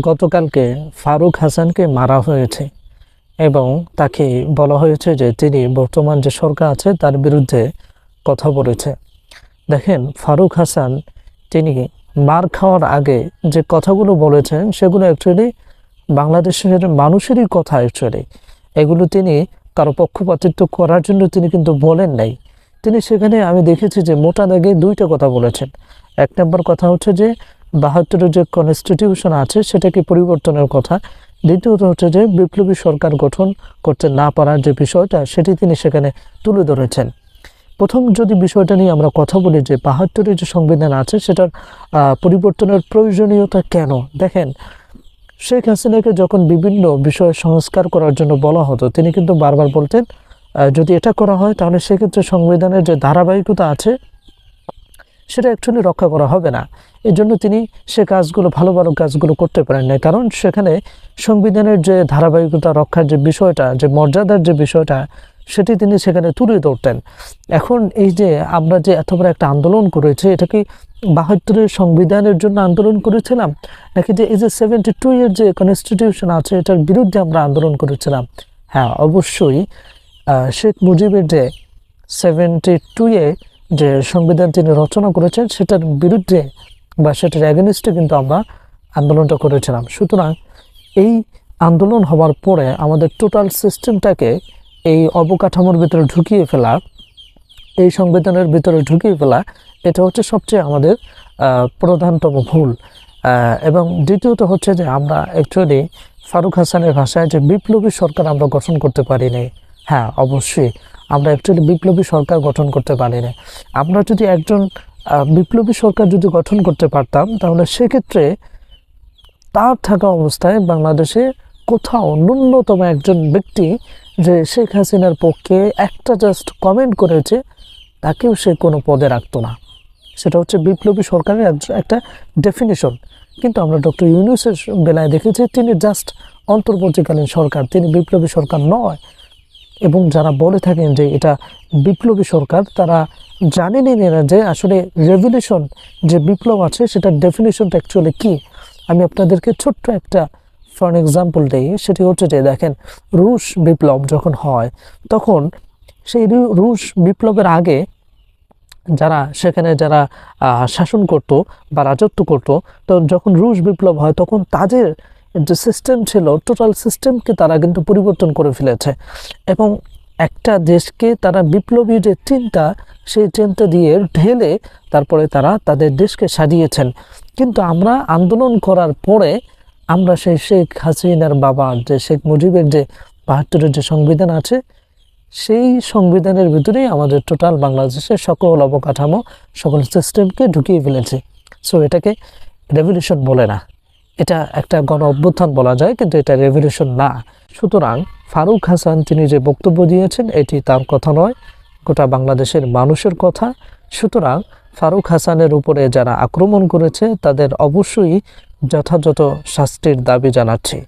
গতকালকে ফারুক হাসানকে মারা হয়েছে এবং তাকে বলা হয়েছে যে তিনি বর্তমান যে সরকার আছে তার বিরুদ্ধে কথা বলেছে। দেখেন, ফারুক হাসান তিনি মার খাওয়ার আগে যে কথাগুলো বলেছেন সেগুলো অ্যাকচুয়ালি বাংলাদেশের মানুষেরই কথা অ্যাকচুয়ালি এগুলো তিনি কারও পক্ষপাতিত্ব করার জন্য তিনি কিন্তু বলেন নাই। তিনি সেখানে আমি দেখেছি যে মোটা দাগে দুইটা কথা বলেছেন। এক নম্বর কথা হচ্ছে যে বাহাত্তরের যে কনস্টিটিউশন আছে, সেটাকে পরিবর্তনের কথা। দ্বিতীয়ত হচ্ছে যে, বিপ্লবী সরকার গঠন করতে না পারার যে বিষয়টা, সেটি তিনি সেখানে তুলে ধরেছেন। প্রথম যদি বিষয়টা নিয়ে আমরা কথা বলি যে বাহাত্তরের যে সংবিধান আছে, সেটার পরিবর্তনের প্রয়োজনীয়তা কেন? দেখেন, শেখ হাসিনাকে যখন বিভিন্ন বিষয়ে সংস্কার করার জন্য বলা হতো, তিনি কিন্তু বারবার বলতেন যদি এটা করা হয়, তাহলে সেক্ষেত্রে সংবিধানের যে ধারাবাহিকতা আছে সেটা অ্যাকচুয়ালি রক্ষা করা হবে না। এর জন্য তিনি সে কাজগুলো, ভালো ভালো কাজগুলো করতে পারেন না কারণ সেখানে সংবিধানের যে ধারাবাহিকতা রক্ষার যে বিষয়টা, যে মর্যাদার যে বিষয়টা, সেটি তিনি সেখানে তুলে ধরতেন। এখন এই যে আমরা যে এত বড় একটা আন্দোলন করেছি, এটা কি বাহাত্তরের সংবিধানের জন্য আন্দোলন করেছিলাম? নাকি যে এই যে সেভেন্টি টু এর যে কনস্টিটিউশন আছে, এটার বিরুদ্ধে আমরা আন্দোলন করেছিলাম? হ্যাঁ অবশ্যই শেখ মুজিবের যে সেভেন্টি টু এ যে সংবিধান তিনি রচনা করেছেন, সেটার বিরুদ্ধে বা সেটার অ্যাগেনিস্টে কিন্তু আমরা আন্দোলনটা করেছিলাম। সুতরাং এই আন্দোলন হওয়ার পরে আমাদের টোটাল সিস্টেমটাকে এই অবকাঠামোর ভিতরে ঢুকিয়ে ফেলা, এই সংবিধানের ভিতরে ঢুকিয়ে ফেলা, এটা হচ্ছে সবচেয়ে আমাদের প্রধানতম ভুল। এবং দ্বিতীয়ত হচ্ছে যে আমরা অ্যাকচুয়ালি ফারুক হাসানের ভাষায় যে বিপ্লবী সরকার আমরা গঠন করতে পারিনি। হ্যাঁ অবশ্যই। আমরা অ্যাকচুয়ালি বিপ্লবী সরকার গঠন করতে পারি না আমরা যদি একজন বিপ্লবী সরকার যদি গঠন করতে পারতাম, তাহলে সেক্ষেত্রে তার থাকা অবস্থায় বাংলাদেশে কোথাও ন্যূনতম একজন ব্যক্তি যে শেখ হাসিনার পক্ষে একটা জাস্ট কমেন্ট করেছে, তাকেও সে কোনো পদে রাখতো না। সেটা হচ্ছে বিপ্লবী সরকারের একটা ডেফিনেশন কিন্তু আমরা ডক্টর ইউনুসের বেলায় দেখেছি, তিনি জাস্ট অন্তর্বর্তীকালীন সরকার, তিনি বিপ্লবী সরকার নয়। এবং যারা বলে থাকেন যে এটা বিপ্লবী সরকার, তারা জানেনই না যে আসলে রেভলিউশন যে বিপ্লব আছে, সেটার ডেফিনেশনটা অ্যাকচুয়ালি কী? আমি আপনাদেরকে ছোট্ট একটা ফর এক্সাম্পল দিই, সেটি হচ্ছে যে দেখেন, রুশ বিপ্লব যখন হয়, তখন সেই রুশ বিপ্লবের আগে যারা, সেখানে যারা শাসন করত বা রাজত্ব করত, তো যখন রুশ বিপ্লব হয়, তখন তাদের যে সিস্টেম ছিল টোটাল সিস্টেমকে তারা কিন্তু পরিবর্তন করে ফেলেছে। এবং একটা দেশকে তারা বিপ্লবী যে চিন্তা, সেই চিন্তা দিয়ে ঢেলে তারপরে তারা তাদের দেশকে সাজিয়েছেন। কিন্তু আমরা আন্দোলন করার পরে আমরা সেই শেখ হাসিনার বাবা, যে শেখ মুজিবের যে বাহাত্তরের যে সংবিধান আছে, সেই সংবিধানের ভিতরেই আমাদের টোটাল বাংলাদেশের সকল অবকাঠামো, সকল সিস্টেমকে ঢুকিয়ে ফেলেছে। সো এটাকে রেভলিউশন বলে না। এটা একটা গণ অভ্যুত্থান বলা যায়, কিন্তু এটা রেভলিউশন না। সুতরাং ফারুক হাসান তিনি যে বক্তব্য দিয়েছেন, এটি তার কথা নয়, গোটা বাংলাদেশের মানুষের কথা। সুতরাং ফারুক হাসানের উপরে যারা আক্রমণ করেছে, তাদের অবশ্যই যথাযথ শাস্তির দাবি জানাচ্ছি।